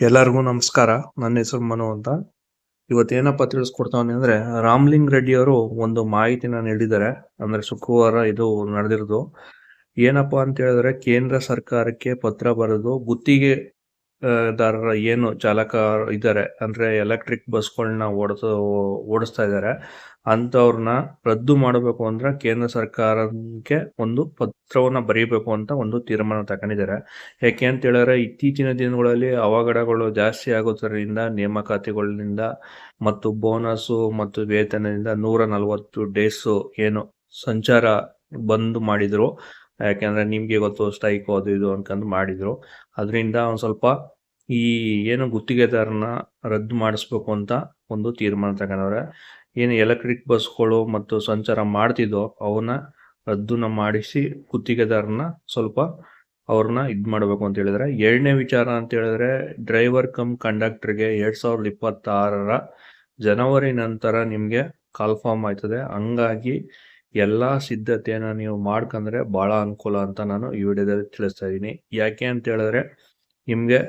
ಎಲ್ಲರಿಗೂ ನಮಸ್ಕಾರ. ನನ್ನ ಹೆಸರು ಮನು ಅಂತ. ಇವತ್ತೇನಪ್ಪ ತಿಳಿಸ್ಕೊಡ್ತಾವನೆ ಅಂದರೆ ರಾಮ್ಲಿಂಗ್ ರೆಡ್ಡಿ ಅವರು ಒಂದು ಮಾಹಿತಿನ ನೀಡಿದ್ದಾರೆ. ಅಂದ್ರೆ ಶುಕ್ರವಾರ ಇದು ನಡೆದಿರೋದು. ಏನಪ್ಪ ಅಂತ ಹೇಳಿದ್ರೆ ಕೇಂದ್ರ ಸರ್ಕಾರಕ್ಕೆ ಪತ್ರ ಬರೆದು ಗುತ್ತಿಗೆ ದಾರರ ಏನು ಚಾಲಕ ಇದ್ದಾರೆ, ಅಂದ್ರೆ ಎಲೆಕ್ಟ್ರಿಕ್ ಬಸ್ಗಳನ್ನ ಓಡಿಸ, ಓಡಿಸ್ತಾ ಇದ್ದಾರೆ. ಅಂಥವ್ರನ್ನ ರದ್ದು ಮಾಡಬೇಕು ಅಂದ್ರೆ ಕೇಂದ್ರ ಸರ್ಕಾರಕ್ಕೆ ಒಂದು ಪತ್ರವನ್ನ ಬರೀಬೇಕು ಅಂತ ಒಂದು ತೀರ್ಮಾನ ತಗೊಂಡಿದ್ದಾರೆ. ಯಾಕೆ ಅಂತ ಹೇಳಿದ್ರೆ, ಇತ್ತೀಚಿನ ದಿನಗಳಲ್ಲಿ ಅವಘಡಗಳು ಜಾಸ್ತಿ ಆಗೋದ್ರಿಂದ, ನೇಮಕಾತಿಗಳಿಂದ ಮತ್ತು ಬೋನಸ್ಸು ಮತ್ತು ವೇತನದಿಂದ ನೂರ ನಲವತ್ತು ಡೇಸು ಏನು ಸಂಚಾರ ಬಂದ್ ಮಾಡಿದ್ರು. ಯಾಕೆಂದ್ರೆ ನಿಮಗೆ ಗೊತ್ತು ಸ್ಟ್ರೈಕ್ ಅದು ಇದು ಅನ್ಕೊಂಡು ಮಾಡಿದ್ರು. ಅದರಿಂದ ಒಂದು ಸ್ವಲ್ಪ ಈ ಏನು ಗುತ್ತಿಗೆದಾರನ ರದ್ದು ಮಾಡಿಸ್ಬೇಕು ಅಂತ ಒಂದು ತೀರ್ಮಾನ ತಗೊಂಡವ್ರೆ. ಏನು ಎಲೆಕ್ಟ್ರಿಕ್ ಬಸ್ಗಳು ಮತ್ತು ಸಂಚಾರ ಮಾಡ್ತಿದ್ದೋ ಅವನ್ನ ರದ್ದನ್ನ ಮಾಡಿಸಿ ಗುತ್ತಿಗೆದಾರನ ಸ್ವಲ್ಪ ಅವ್ರನ್ನ ಇದು ಮಾಡಬೇಕು ಅಂತ ಹೇಳಿದ್ರೆ. ಎರಡನೇ ವಿಚಾರ ಅಂತ ಹೇಳಿದ್ರೆ ಡ್ರೈವರ್ ಕಮ್ ಕಂಡಕ್ಟರ್ಗೆ ಎರಡ್ ಸಾವಿರದ ಇಪ್ಪತ್ತಾರರ ಜನವರಿ ನಂತರ ನಿಮ್ಗೆ ಕಾಲ್ಫಾರ್ಮ್ ಆಯ್ತದೆ. ಹಂಗಾಗಿ ಎಲ್ಲಾ ಸಿದ್ಧತೆಯನ್ನು ನೀವು ಮಾಡ್ಕಂದ್ರೆ ಭಾಳ ಅನುಕೂಲ ಅಂತ ನಾನು ಈ ವಿಡಿಯೋದಲ್ಲಿ ತಿಳಿಸ್ತಾ ಇದ್ದೀನಿ. ಯಾಕೆ ಅಂತ ಹೇಳಿದ್ರೆ, ನಿಮಗೆ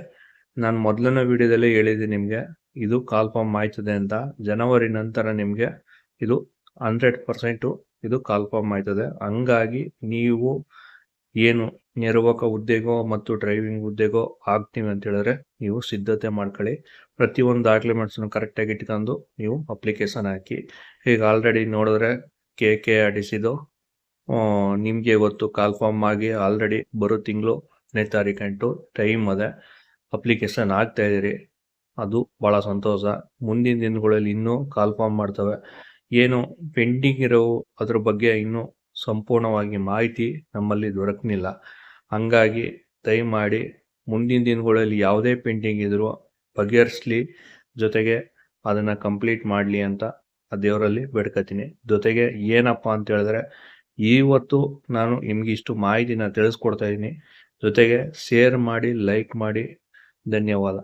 ನಾನು ಮೊದಲನೇ ವಿಡಿಯೋದಲ್ಲಿ ಹೇಳಿದ್ದೀನಿ ನಿಮಗೆ, ಇದು ಕಾಲ್ಫಾರ್ಮ್ ಆಯ್ತದೆ ಅಂತ. ಜನವರಿ ನಂತರ ನಿಮಗೆ ಇದು ಹಂಡ್ರೆಡ್ ಪರ್ಸೆಂಟು ಇದು ಕಾಲ್ಫಾರ್ಮ್ ಆಯ್ತದೆ. ಹಂಗಾಗಿ ನೀವು ಏನು ನಿರ್ವಾಹಕ ಹುದ್ದೆಗೋ ಮತ್ತು ಡ್ರೈವಿಂಗ್ ಹುದ್ದೆಗೋ ಆಗ್ತೀವಿ ಅಂತ ಹೇಳಿದ್ರೆ ನೀವು ಸಿದ್ಧತೆ ಮಾಡ್ಕೊಳ್ಳಿ. ಪ್ರತಿಯೊಂದು ಡಾಕ್ಯುಮೆಂಟ್ಸ್ನ ಕರೆಕ್ಟಾಗಿ ಇಟ್ಕೊಂಡು ನೀವು ಅಪ್ಲಿಕೇಶನ್ ಹಾಕಿ. ಈಗ ಆಲ್ರೆಡಿ ನೋಡಿದ್ರೆ ಕೆ ಕೆ ಆಡಿಸಿದು ನಿಮಗೆ ಗೊತ್ತು ಕಾಲ್ಫಾರ್ಮ್ ಆಗಿ ಆಲ್ರೆಡಿ ಬರೋ ತಿಂಗಳು ಹತ್ತನೇ ತಾರೀಕಂಟು ಟೈಮ್ ಅದೇ. ಅಪ್ಲಿಕೇಶನ್ ಆಗ್ತಾ ಇದ್ದೀರಿ ಅದು ಭಾಳ ಸಂತೋಷ. ಮುಂದಿನ ದಿನಗಳಲ್ಲಿ ಇನ್ನೂ ಕಾಲ್ಫಾರ್ಮ್ ಮಾಡ್ತವೆ. ಏನು ಪೆಂಡಿಂಗ್ ಇರೋ ಅದ್ರ ಬಗ್ಗೆ ಇನ್ನೂ ಸಂಪೂರ್ಣವಾಗಿ ಮಾಹಿತಿ ನಮ್ಮಲ್ಲಿ ದೊರಕಲಿಲ್ಲ ಹಂಗಾಗಿ ದಯಮಾಡಿ ಮುಂದಿನ ದಿನಗಳಲ್ಲಿ ಯಾವುದೇ ಪೆಂಡಿಂಗ್ ಇದ್ರೂ ಬಗೆಹರಿಸ್ಲಿ. ಜೊತೆಗೆ ಅದನ್ನು ಕಂಪ್ಲೀಟ್ ಮಾಡಲಿ ಅಂತ ಆ ದೇವರಲ್ಲಿ ಬೇಡ್ಕೊತೀನಿ. ಜೊತೆಗೆ ಏನಪ್ಪ ಅಂತ ಹೇಳಿದ್ರೆ ಇವತ್ತು ನಾನು ನಿಮ್ಗೆ ಇಷ್ಟು ಮಾಹಿತಿನ ತಿಳಿಸ್ಕೊಡ್ತಾ ಇದ್ದೀನಿ. ಜೊತೆಗೆ ಶೇರ್ ಮಾಡಿ ಲೈಕ್ ಮಾಡಿ. ಧನ್ಯವಾದ.